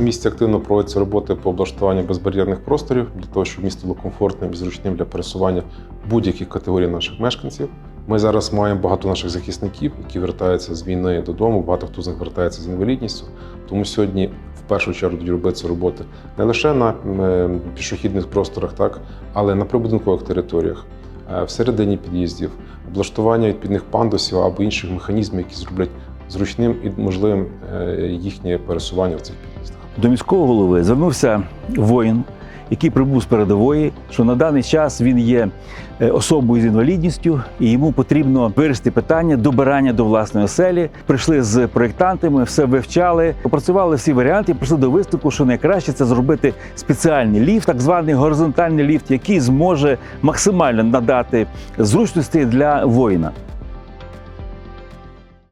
місті активно проводяться роботи по облаштуванню безбар'єрних просторів для того, щоб місто було комфортним і зручним для пересування будь-яких категорій наших мешканців. Ми зараз маємо багато наших захисників, які вертаються з війни додому. Багато хто з них вертається з інвалідністю. Тому сьогодні в першу чергу будуть робитися роботи не лише на е, пішохідних просторах, так але на прибудинкових територіях, е, всередині під'їздів, облаштування відповідних пандусів або інших механізмів, які зроблять зручним і можливим е, їхнє пересування в цих під'їздах. До міського голови звернувся воїн, який прибув з передової, що на даний час він є е, особою з інвалідністю, і йому потрібно вирішити питання добирання до власної оселі. Прийшли з проєктантами, все вивчали, опрацювали всі варіанти, і прийшли до висновку, що найкраще це зробити спеціальний ліфт, так званий горизонтальний ліфт, який зможе максимально надати зручності для воїна.